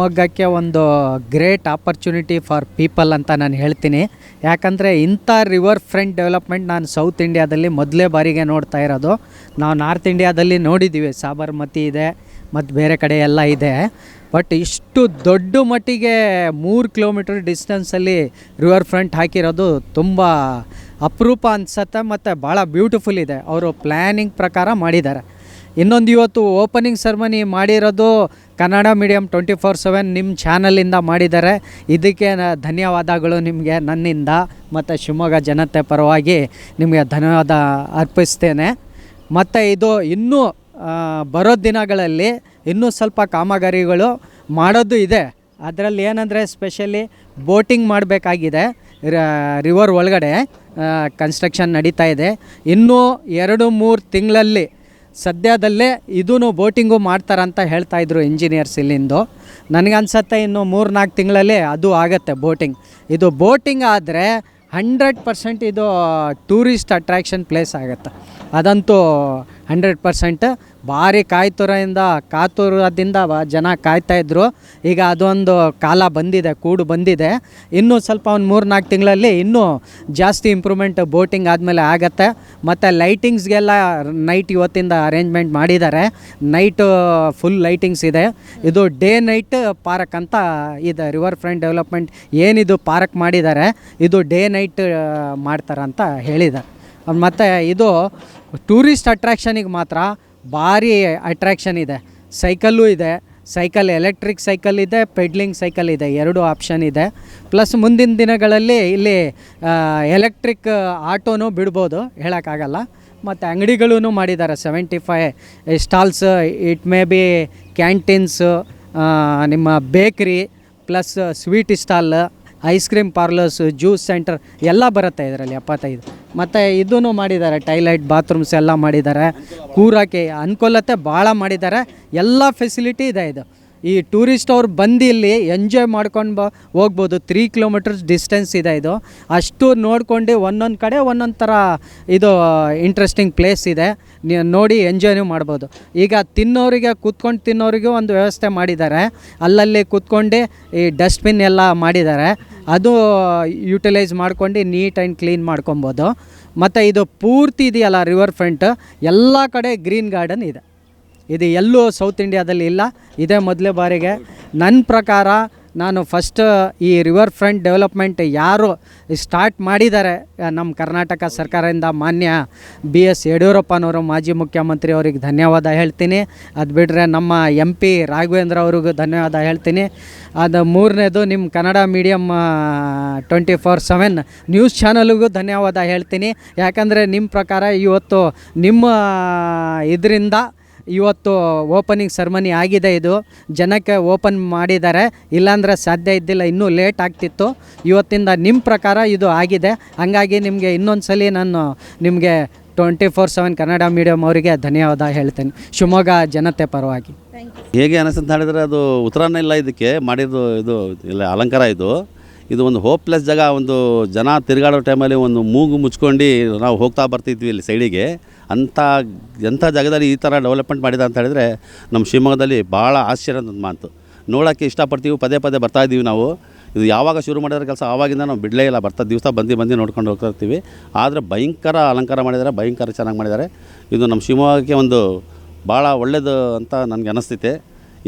ಶಿವಮೊಗ್ಗಕ್ಕೆ ಒಂದು great opportunity for people ಅಂತ ನಾನು ಹೇಳ್ತೀನಿ. ಯಾಕಂದರೆ ಇಂಥ ರಿವರ್ ಫ್ರಂಟ್ ಡೆವಲಪ್ಮೆಂಟ್ ನಾನು ಸೌತ್ ಇಂಡಿಯಾದಲ್ಲಿ ಮೊದಲೇ ಬಾರಿಗೆ ನೋಡ್ತಾ ಇರೋದು. ನಾವು ನಾರ್ತ್ ಇಂಡಿಯಾದಲ್ಲಿ ನೋಡಿದ್ದೀವಿ. ಸಾಬರ್ಮತಿ ಇದೆ, ಮತ್ತು ಬೇರೆ ಕಡೆ ಎಲ್ಲ ಇದೆ. ಬಟ್ ಇಷ್ಟು ದೊಡ್ಡ ಮಟ್ಟಿಗೆ ಮೂರು ಕಿಲೋಮೀಟರ್ ಡಿಸ್ಟೆನ್ಸಲ್ಲಿ ರಿವರ್ ಫ್ರಂಟ್ ಹಾಕಿರೋದು ತುಂಬ ಅಪರೂಪ ಅನ್ಸತ್ತೆ ಮತ್ತು ಭಾಳ ಬ್ಯೂಟಿಫುಲ್ ಇದೆ. ಅವರು ಪ್ಲ್ಯಾನಿಂಗ್ ಪ್ರಕಾರ ಮಾಡಿದ್ದಾರೆ. ಇನ್ನೊಂದು ಇವತ್ತು ಓಪನಿಂಗ್ ಸೆರ್ಮನಿ ಮಾಡಿರೋದು Kannada medium twenty four seven ನಿಮ್ಮ ಚಾನಲಿಂದ ಮಾಡಿದ್ದಾರೆ. ಇದಕ್ಕೆ ಧನ್ಯವಾದಗಳು ನಿಮಗೆ, ನನ್ನಿಂದ ಮತ್ತು ಶಿವಮೊಗ್ಗ ಜನತೆ ಪರವಾಗಿ ನಿಮಗೆ ಧನ್ಯವಾದ ಅರ್ಪಿಸ್ತೇನೆ. ಮತ್ತು ಇದು ಇನ್ನೂ ಬರೋ ದಿನಗಳಲ್ಲಿ ಇನ್ನೂ ಸ್ವಲ್ಪ ಕಾಮಗಾರಿಗಳು ಮಾಡೋದು ಇದೆ. ಅದರಲ್ಲಿ ಏನಂದರೆ ಸ್ಪೆಷಲಿ ಬೋಟಿಂಗ್ ಮಾಡಬೇಕಾಗಿದೆ. ರಿವರ್ ಒಳಗಡೆ ಕನ್ಸ್ಟ್ರಕ್ಷನ್ ನಡೀತಾ ಇದೆ. ಇನ್ನೂ ಎರಡು ಮೂರು ತಿಂಗಳಲ್ಲಿ ಸದ್ಯದಲ್ಲೇ ಇದೂ ಬೋಟಿಂಗು ಮಾಡ್ತಾರಂತ ಹೇಳ್ತಾ ಇದ್ರು ಇಂಜಿನಿಯರ್ಸ್ ಇಲ್ಲಿಂದು. ನನಗನ್ಸತ್ತೆ ಇನ್ನು ಮೂರು ನಾಲ್ಕು ತಿಂಗಳಲ್ಲಿ ಅದು ಆಗುತ್ತೆ ಬೋಟಿಂಗ್ ಇದು ಬೋಟಿಂಗ್ ಆದರೆ ಹಂಡ್ರೆಡ್ ಪರ್ಸೆಂಟ್ ಇದು ಟೂರಿಸ್ಟ್ ಅಟ್ರ್ಯಾಕ್ಷನ್ ಪ್ಲೇಸ್ ಆಗುತ್ತೆ. ಅದಂತೂ ಹಂಡ್ರೆಡ್ ಪರ್ಸೆಂಟ್ ಭಾರಿ ಕಾಯ್ತುರದಿಂದ, ಕಾತುರದಿಂದ ಜನ ಕಾಯ್ತಾಯಿದ್ರು ಈಗ ಅದೊಂದು ಕಾಲ ಬಂದಿದೆ, ಕೂಡು ಬಂದಿದೆ. ಇನ್ನೂ ಸ್ವಲ್ಪ ಒಂದು ಮೂರು ನಾಲ್ಕು ತಿಂಗಳಲ್ಲಿ ಇನ್ನೂ ಜಾಸ್ತಿ ಇಂಪ್ರೂವ್ಮೆಂಟ್ ಬೋಟಿಂಗ್ ಆದಮೇಲೆ ಆಗತ್ತೆ. ಮತ್ತು ಲೈಟಿಂಗ್ಸ್ಗೆಲ್ಲ ನೈಟ್ ಇವತ್ತಿಂದ ಅರೇಂಜ್ಮೆಂಟ್ ಮಾಡಿದ್ದಾರೆ. ನೈಟು ಫುಲ್ ಲೈಟಿಂಗ್ಸ್ ಇದೆ. ಇದು ಡೇ ನೈಟ್ ಪಾರ್ಕ್ ಅಂತ ಇದೆ. ರಿವರ್ ಫ್ರಂಟ್ ಡೆವಲಪ್ಮೆಂಟ್ ಏನಿದು ಪಾರ್ಕ್ ಮಾಡಿದ್ದಾರೆ, ಇದು ಡೇ ನೈಟ್ ಮಾಡ್ತಾರೆ ಅಂತ ಹೇಳಿದ್ದಾರೆ. ಮತ್ತು ಇದು ಟೂರಿಸ್ಟ್ ಅಟ್ರ್ಯಾಕ್ಷನಿಗೆ ಮಾತ್ರ ಭಾರಿ ಅಟ್ರ್ಯಾಕ್ಷನ್ ಇದೆ. ಸೈಕಲ್ಲು ಇದೆ. ಸೈಕಲ್ ಎಲೆಕ್ಟ್ರಿಕ್ ಸೈಕಲ್ ಇದೆ ಪೆಡ್ಲಿಂಗ್ ಸೈಕಲ್ ಇದೆ. ಎರಡು ಆಪ್ಷನ್ ಇದೆ. ಪ್ಲಸ್ ಮುಂದಿನ ದಿನಗಳಲ್ಲಿ ಇಲ್ಲಿ ಎಲೆಕ್ಟ್ರಿಕ್ ಆಟೋನು ಬಿಡ್ಬೋದು. ಹೇಳೋಕ್ಕಾಗಲ್ಲ. ಮತ್ತು ಅಂಗಡಿಗಳೂ ಮಾಡಿದ್ದಾರೆ. Seventy five stalls it may be canteens ನಿಮ್ಮ bakery plus sweet stall ice cream parlours juice centre ಎಲ್ಲ ಬರುತ್ತೆ ಇದರಲ್ಲಿ ಎಪ್ಪತ್ತೈದು. ಮತ್ತು ಇದೂ ಮಾಡಿದ್ದಾರೆ ಟೈಲೈಟ್ ಬಾತ್ರೂಮ್ಸ್ ಎಲ್ಲ ಮಾಡಿದ್ದಾರೆ. ಕೂರಕ್ಕೆ ಅನುಕೂಲತೆ ಭಾಳ ಮಾಡಿದ್ದಾರೆ. ಎಲ್ಲ ಫೆಸಿಲಿಟಿ ಇದೆ ಇದು. ಈ ಟೂರಿಸ್ಟ್ ಅವ್ರು ಬಂದು ಇಲ್ಲಿ ಎಂಜಾಯ್ ಮಾಡ್ಕೊಂಡು ಬ ಹೋಗ್ಬೋದು. ತ್ರೀ ಕಿಲೋಮೀಟರ್ಸ್ ಡಿಸ್ಟೆನ್ಸ್ ಇದೆ ಇದು. ಅಷ್ಟು ನೋಡ್ಕೊಂಡು ಒಂದೊಂದು ಕಡೆ ಒಂದೊಂದು ಥರ ಇದು ಇಂಟ್ರೆಸ್ಟಿಂಗ್ ಪ್ಲೇಸ್ ಇದೆ. ನೋಡಿ ಎಂಜಾಯ್ನೂ ಮಾಡ್ಬೋದು. ಈಗ ತಿನ್ನೋರಿಗೆ, ಕೂತ್ಕೊಂಡು ತಿನ್ನೋರಿಗೂ ಒಂದು ವ್ಯವಸ್ಥೆ ಮಾಡಿದ್ದಾರೆ. ಅಲ್ಲಲ್ಲಿ ಕೂತ್ಕೊಂಡು ಈ ಡಸ್ಟ್ಬಿನ್ ಎಲ್ಲ ಮಾಡಿದ್ದಾರೆ. ಅದು ಯುಟಿಲೈಸ್ ಮಾಡ್ಕೊಂಡು ನೀಟ್ ಆ್ಯಂಡ್ ಕ್ಲೀನ್ ಮಾಡ್ಕೊಬೋದು. ಮತ್ತು ಇದು ಪೂರ್ತಿ ಇದೆಯಲ್ಲ ರಿವರ್ ಫ್ರಂಟ್ ಎಲ್ಲ ಕಡೆ ಗ್ರೀನ್ ಗಾರ್ಡನ್ ಇದೆ. ಇದು ಎಲ್ಲೂ ಸೌತ್ ಇಂಡಿಯಾದಲ್ಲಿ ಇಲ್ಲ. ಇದೇ ಮೊದಲೇ ಬಾರಿಗೆ. ನನ್ನ ಪ್ರಕಾರ ನಾನು ಫಸ್ಟ್ ಈ ರಿವರ್ ಫ್ರಂಟ್ ಡೆವಲಪ್ಮೆಂಟ್ ಯಾರು ಸ್ಟಾರ್ಟ್ ಮಾಡಿದ್ದಾರೆ ನಮ್ಮ ಕರ್ನಾಟಕ ಸರ್ಕಾರದಿಂದ ಮಾನ್ಯ ಬಿ ಎಸ್ ಯಡಿಯೂರಪ್ಪನವರು ಮಾಜಿ ಮುಖ್ಯಮಂತ್ರಿ ಅವರಿಗೆ ಧನ್ಯವಾದ ಹೇಳ್ತೀನಿ. ಅದು ಬಿಟ್ಟರೆ ನಮ್ಮ ಎಂ ಪಿ ರಾಘವೇಂದ್ರ ಅವ್ರಿಗೂ ಧನ್ಯವಾದ ಹೇಳ್ತೀನಿ. ಅದು ಮೂರನೇದು ನಿಮ್ಮ Kannada medium twenty four seven news ಚಾನಲ್ಗೂ ಧನ್ಯವಾದ ಹೇಳ್ತೀನಿ. ಯಾಕಂದರೆ ನಿಮ್ಮ ಪ್ರಕಾರ ಇವತ್ತು ನಿಮ್ಮ ಇದರಿಂದ ಇವತ್ತು ಓಪನಿಂಗ್ ಸೆರ್ಮನಿ ಆಗಿದೆ ಇದು. ಜನಕ್ಕೆ ಓಪನ್ ಮಾಡಿದ್ದಾರೆ. ಇಲ್ಲಾಂದರೆ ಸಾಧ್ಯ ಇದ್ದಿಲ್ಲ ಇನ್ನೂ ಲೇಟ್ ಆಗ್ತಿತ್ತು. ಇವತ್ತಿಂದ ನಿಮ್ಮ ಪ್ರಕಾರ ಇದು ಆಗಿದೆ. ಹಂಗಾಗಿ ನಿಮಗೆ ಇನ್ನೊಂದು ಸಲ ನಾನು ನಿಮಗೆ twenty four seven Kannada medium ಅವರಿಗೆ ಧನ್ಯವಾದ ಹೇಳ್ತೇನೆ. ಶಿವಮೊಗ್ಗ ಜನತೆ ಪರವಾಗಿ. ಹೇಗೆ ಅನಿಸ್ತು ಅಂತ ಹೇಳಿದ್ರೆ ಅದು ಉತ್ತರನೇ ಇಲ್ಲ ಇದಕ್ಕೆ ಮಾಡಿದ್ದು ಇದು ಇಲ್ಲ ಅಲಂಕಾರ ಇದು. ಇದು ಒಂದು ಹೋಪ್ಲೆಸ್ ಜಾಗ ಒಂದು ಜನ ತಿರುಗಾಡೋ ಟೈಮಲ್ಲಿ ಒಂದು ಮೂಗು ಮುಚ್ಕೊಂಡು ನಾವು ಹೋಗ್ತಾ ಬರ್ತಿದ್ವಿ ಇಲ್ಲಿ ಸೈಡಿಗೆ ಅಂಥ, ಎಂಥ ಜಾಗದಲ್ಲಿ ಈ ಥರ ಡೆವಲಪ್ಮೆಂಟ್ ಮಾಡಿದ ಅಂತ ಹೇಳಿದರೆ ನಮ್ಮ ಶಿವಮೊಗ್ಗದಲ್ಲಿ ಭಾಳ ಆಶ್ಚರ್ಯದ ಮಾತು. ನೋಡೋಕ್ಕೆ ಇಷ್ಟಪಡ್ತೀವಿ, ಪದೇ ಪದೇ ಬರ್ತಾ ಇದ್ದೀವಿ ನಾವು. ಇದು ಯಾವಾಗ ಶುರು ಮಾಡಿದ್ರೆ ಕೆಲಸ ಆವಾಗಿಂದ ನಾವು ಬಿಡಲೇ ಇಲ್ಲ, ಬರ್ತಾ ದಿವಸ ಬಂದು ಬಂದು ನೋಡ್ಕೊಂಡು ಹೋಗ್ತಾ ಇರ್ತೀವಿ ಆದರೆ ಭಯಂಕರ ಅಲಂಕಾರ ಮಾಡಿದ್ದಾರೆ, ಭಯಂಕರ ಚೆನ್ನಾಗಿ ಮಾಡಿದ್ದಾರೆ. ಇದು ನಮ್ಮ ಶಿವಮೊಗ್ಗಕ್ಕೆ ಒಂದು ಭಾಳ ಒಳ್ಳೆಯದು ಅಂತ ನನಗೆ ಅನಿಸ್ತೈತೆ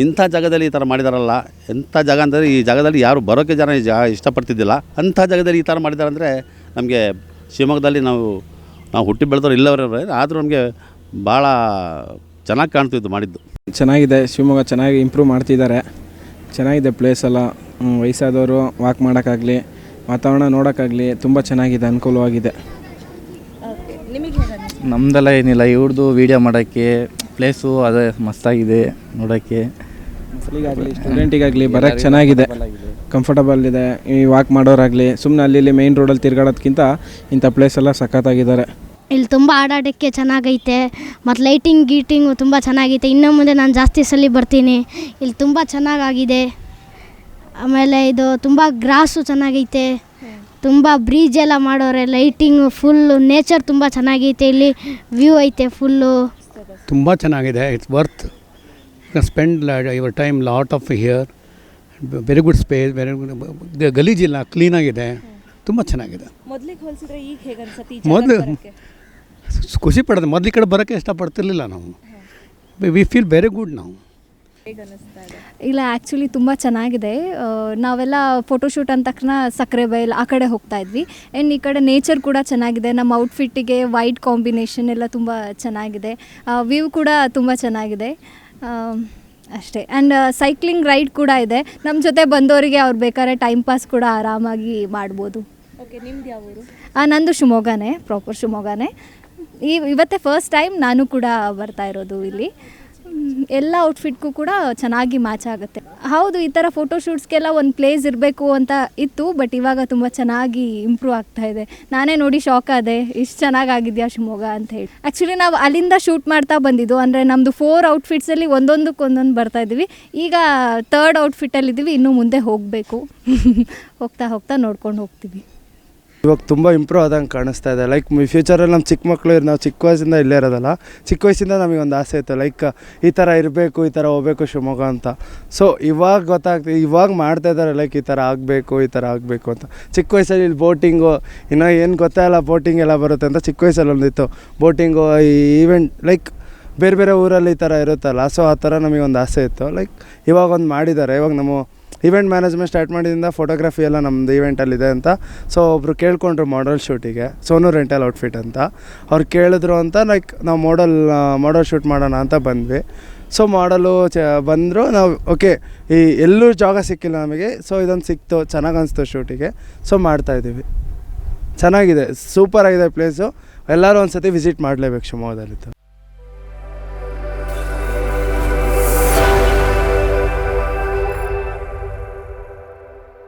ಇಂಥ ಜಾಗದಲ್ಲಿ ಈ ಥರ ಮಾಡಿದಾರಲ್ಲ, ಎಂಥ ಜಾಗ ಅಂದರೆ ಈ ಜಾಗದಲ್ಲಿ ಯಾರು ಬರೋಕ್ಕೆ ಜನ ಜಾ ಇಷ್ಟಪಡ್ತಿದ್ದಿಲ್ಲ. ಅಂಥ ಜಾಗದಲ್ಲಿ ಈ ಥರ ಮಾಡಿದ್ದಾರೆ ಅಂದರೆ ನಮಗೆ ಶಿವಮೊಗ್ಗದಲ್ಲಿ ನಾವು ನಾವು ಹುಟ್ಟಿ ಬೆಳೆದವ್ರು ಇಲ್ಲವರೇ ಆದರೂ ನಮಗೆ ಭಾಳ ಚೆನ್ನಾಗಿ ಕಾಣ್ತಿದ್ದು ಮಾಡಿದ್ದು. ಚೆನ್ನಾಗಿದೆ ಶಿವಮೊಗ್ಗ ಚೆನ್ನಾಗಿ ಇಂಪ್ರೂವ್ ಮಾಡ್ತಿದ್ದಾರೆ. ಚೆನ್ನಾಗಿದೆ ಪ್ಲೇಸ್ ಎಲ್ಲ. ವಯಸ್ಸಾದವರು ವಾಕ್ ಮಾಡೋಕ್ಕಾಗಲಿ ವಾತಾವರಣ ನೋಡೋಕ್ಕಾಗಲಿ ತುಂಬ ಚೆನ್ನಾಗಿದೆ ಅನುಕೂಲವಾಗಿದೆ. ನಮ್ದೆಲ್ಲ ಏನಿಲ್ಲ ಇವ್ರದ್ದು ವೀಡಿಯೋ ಮಾಡೋಕ್ಕೆ ಪ್ಲೇಸು ಅದೇ ಮಸ್ತಾಗಿದೆ ನೋಡೋಕ್ಕೆ. ಮಕ್ಕಳಿಗಾಗಲಿ ಸ್ಟೂಡೆಂಟಿಗಾಗಲಿ ಬರೋಕ್ಕೆ ಚೆನ್ನಾಗಿದೆ. ಕಂಫರ್ಟಬಲ್ ಇದೆ. ಈ ವಾಕ್ ಮಾಡೋರಾಗಲಿ ಸುಮ್ಮನೆ ಅಲ್ಲಿ ಇಲ್ಲಿ ಮೇಯ್ನ್ ರೋಡಲ್ಲಿ ತಿರ್ಗಾಡೋದ್ಕಿಂತ ಇಂಥ ಪ್ಲೇಸ್ ಎಲ್ಲ ಸಖತ್ತಾಗಿದ್ದಾರೆ. ಇಲ್ಲಿ ತುಂಬ ಆಡಾಡೋಕ್ಕೆ ಚೆನ್ನಾಗೈತೆ. ಮತ್ತು ಲೈಟಿಂಗ್ ಗೀಟಿಂಗು ತುಂಬ ಚೆನ್ನಾಗೈತೆ. ಇನ್ನು ಮುಂದೆ ನಾನು ಜಾಸ್ತಿ ಸಲ ಬರ್ತೀನಿ. ಇಲ್ಲಿ ತುಂಬ ಚೆನ್ನಾಗಾಗಿದೆ. ಆಮೇಲೆ ಇದು ತುಂಬ ಗ್ರಾಸು ಚೆನ್ನಾಗೈತೆ. ತುಂಬ ಬ್ರಿಜ್ ಎಲ್ಲ ಮಾಡೋರೆ ಲೈಟಿಂಗು ಫುಲ್ಲು ನೇಚರ್ ತುಂಬ ಚೆನ್ನಾಗೈತೆ. ಇಲ್ಲಿ ವ್ಯೂ ಐತೆ ಫುಲ್ಲು ತುಂಬ ಚೆನ್ನಾಗಿದೆ. It's worth spend your time lot of here very good space very good ಗಲೀಜಿಲ್ಲ ಕ್ಲೀನಾಗಿದೆ ತುಂಬ ಚೆನ್ನಾಗಿದೆ. ಮೊದಲು ಖುಷಿ ಪಡೋದು ಮೊದಲ ಈ ಕಡೆ ಬರೋಕ್ಕೆ ಇಷ್ಟಪಡ್ತಿರ್ಲಿಲ್ಲ ನಾವು. ವಿ ಫೀಲ್ ವೆರಿ ಗುಡ್ ನಾವು ಇಲ್ಲ ಆ್ಯಕ್ಚುಲಿ ತುಂಬ ಚೆನ್ನಾಗಿದೆ. ನಾವೆಲ್ಲ ಫೋಟೋಶೂಟ್ ಅಂದ ತಕ್ಷಣ ಸಕ್ಕರೆ ಬೈಲ್ ಆ ಕಡೆ ಹೋಗ್ತಾ ಇದ್ವಿ. ಆ್ಯಂಡ್ ಈ ಕಡೆ ನೇಚರ್ ಕೂಡ ಚೆನ್ನಾಗಿದೆ. ನಮ್ಮ ಔಟ್ಫಿಟ್ಟಿಗೆ ವೈಟ್ ಕಾಂಬಿನೇಷನ್ ಎಲ್ಲ ತುಂಬ ಚೆನ್ನಾಗಿದೆ. ವ್ಯೂ ಕೂಡ ತುಂಬ ಚೆನ್ನಾಗಿದೆ. ಅಷ್ಟೇ. ಆ್ಯಂಡ್ ಸೈಕ್ಲಿಂಗ್ ರೈಡ್ ಕೂಡ ಇದೆ. ನಮ್ಮ ಜೊತೆ ಬಂದವರಿಗೆ ಅವ್ರು ಬೇಕಾದ್ರೆ ಟೈಮ್ ಪಾಸ್ ಕೂಡ ಆರಾಮಾಗಿ ಮಾಡ್ಬೋದು. ಓಕೆ ನಿಮ್ದು ಯಾವ ಊರು? ನಂದು ಶಿವಮೊಗ್ಗನೇ ಪ್ರಾಪರ್ ಶಿವಮೊಗ್ಗನೇ. ಈ ಇವತ್ತೇ ಫಸ್ಟ್ ಟೈಮ್ ನಾನು ಕೂಡ ಬರ್ತಾ ಇರೋದು ಇಲ್ಲಿ. ಎಲ್ಲ ಔಟ್ಫಿಟ್ಗೂ ಕೂಡ ಚೆನ್ನಾಗಿ ಮ್ಯಾಚ್ ಆಗುತ್ತೆ. ಹೌದು, ಈ ಥರ ಫೋಟೋಶೂಟ್ಸ್ಗೆಲ್ಲ ಒಂದು ಪ್ಲೇಸ್ ಇರಬೇಕು ಅಂತ ಇತ್ತು ಬಟ್ ಇವಾಗ ತುಂಬ ಚೆನ್ನಾಗಿ ಇಂಪ್ರೂವ್ ಆಗ್ತಾ ಇದೆ. ನಾನೇ ನೋಡಿ ಶಾಕ್ ಆದೆ, ಇಷ್ಟು ಚೆನ್ನಾಗಾಗಿದೆಯಾ ಶಿವಮೊಗ್ಗ ಅಂತ ಹೇಳಿ. ಆ್ಯಕ್ಚುಲಿ ನಾವು ಅಲ್ಲಿಂದ ಶೂಟ್ ಮಾಡ್ತಾ ಬಂದಿದ್ದು, ಅಂದರೆ ನಮ್ಮದು ಫೋರ್ ಔಟ್ಫಿಟ್ಸಲ್ಲಿ ಒಂದೊಂದಕ್ಕೆ ಒಂದೊಂದು ಬರ್ತಾ ಇದ್ದೀವಿ. ಈಗ ತರ್ಡ್ ಔಟ್ಫಿಟ್ಟಲ್ಲಿದ್ದೀವಿ ಇನ್ನೂ ಮುಂದೆ ಹೋಗಬೇಕು. ಹೋಗ್ತಾ ಹೋಗ್ತಾ ನೋಡ್ಕೊಂಡು ಹೋಗ್ತೀವಿ. ಇವಾಗ ತುಂಬ ಇಂಪ್ರೂವ್ ಆದಂಗೆ ಕಾಣಿಸ್ತಾ ಇದೆ. ಲೈಕ್ ಫ್ಯೂಚರಲ್ಲಿ ನಮ್ಮ ಚಿಕ್ಕ ಮಕ್ಕಳು ನಾವು ಚಿಕ್ಕ ವಯಸ್ಸಿಂದ ಇಲ್ಲೇ ಇರೋದಲ್ಲ ಚಿಕ್ಕ ವಯಸ್ಸಿಂದ ನಮಗೆ ಒಂದು ಆಸೆ ಇತ್ತು. ಲೈಕ್ ಈ ಥರ ಇರಬೇಕು, ಈ ಥರ ಹೋಗ್ಬೇಕು ಶಿವಮೊಗ್ಗ ಅಂತ. ಸೊ ಇವಾಗ ಗೊತ್ತಾಗ್ತದೆ ಇವಾಗ ಮಾಡ್ತಾ ಇದ್ದಾರೆ ಲೈಕ್ ಈ ಥರ ಆಗಬೇಕು, ಈ ಥರ ಆಗಬೇಕು ಅಂತ. ಚಿಕ್ಕ ವಯಸ್ಸಲ್ಲಿ ಇಲ್ಲಿ ಬೋಟಿಂಗು ಇನ್ನೂ ಏನು ಗೊತ್ತೇ ಇಲ್ಲ ಬೋಟಿಂಗ್ ಎಲ್ಲ ಬರುತ್ತೆ ಅಂತ ಚಿಕ್ಕ ವಯಸ್ಸಲ್ಲಿ ಒಂದಿತ್ತು. ಬೋಟಿಂಗು ಈ ಈವೆಂಟ್ ಲೈಕ್ ಬೇರೆ ಬೇರೆ ಊರಲ್ಲಿ ಈ ಥರ ಇರುತ್ತಲ್ಲ ಸೊ ಆ ಥರ ನಮಗೆ ಒಂದು ಆಸೆ ಇತ್ತು. ಲೈಕ್ ಇವಾಗ ಒಂದು ಮಾಡಿದ್ದಾರೆ. ಇವಾಗ ನಮ್ಮ ಇವೆಂಟ್ ಮ್ಯಾನೇಜ್ಮೆಂಟ್ ಸ್ಟಾರ್ಟ್ ಮಾಡಿದಿಂದ ಫೋಟೋಗ್ರಫಿ ಎಲ್ಲ ನಮ್ಮದು ಇವೆಂಟಲ್ಲಿದೆ ಅಂತ. ಸೊ ಒಬ್ಬರು ಕೇಳ್ಕೊಂಡ್ರು ಮಾಡಲ್ ಶೂಟಿಗೆ ಸೋನು ರೆಂಟಲ್ ಔಟ್ಫಿಟ್ ಅಂತ. ಅವ್ರು ಕೇಳಿದ್ರು ಅಂತ ಲೈಕ್ ನಾವು ಮಾಡಲ್ ಮಾಡಲ್ ಶೂಟ್ ಮಾಡೋಣ ಅಂತ ಬಂದ್ವಿ. ಸೊ ಮಾಡಲು ಚ, ಬಂದರು. ನಾವು ಓಕೆ ಈ, ಎಲ್ಲೂ ಜಾಗ ಸಿಕ್ಕಿಲ್ಲ ನಮಗೆ. ಸೊ ಇದೊಂದು ಸಿಕ್ತು. ಚೆನ್ನಾಗಿ ಅನಿಸ್ತು ಶೂಟಿಗೆ ಸೊ ಮಾಡ್ತಾಯಿದ್ದೀವಿ ಚೆನ್ನಾಗಿದೆ. ಸೂಪರ್ ಆಗಿದೆ ಪ್ಲೇಸು ಎಲ್ಲರೂ ಒಂದು ಸತಿ ವಿಸಿಟ್ ಮಾಡಲೇಬೇಕು ಶಿವಮೊಗ್ಗದಲ್ಲಿತ್ತು.